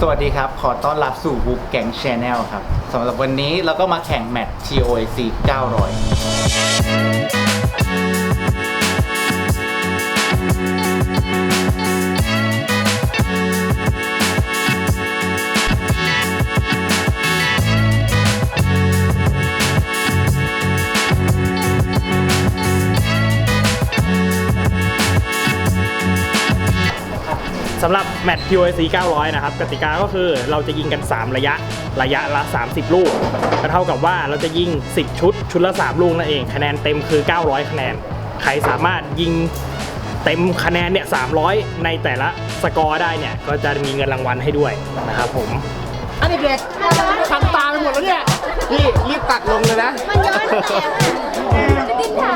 สวัสดีครับ ขอต้อนรับสู่บุ๊กแกงชแนลครับสำหรับวันนี้เราก็มาแข่งแมตช์ TOC 900 สำหรับแมตช์ POC 900 นะครับกติกาก็คือเราจะยิงกัน 3 ระยะระยะละ 30 ลูกก็เท่ากับว่าเราจะยิง 10 ชุด ชุดละ 3 ลูกนั่นเอง คะแนนเต็มคือ 900 คะแนน ใครสามารถยิงเต็มคะแนนเนี่ย 300 ในแต่ละสกอร์ได้เนี่ย ก็จะมีเงินรางวัลให้ด้วยนะครับผมอันเด็กๆคันตาไปหมดแล้วเนี่ย พี่รีบตักลงเลยนะ มันย้อนแสงติ้มถ่ายไอ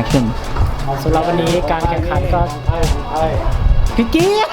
Action สำหรับวันนี้การแข่งขันก็พี่เกีย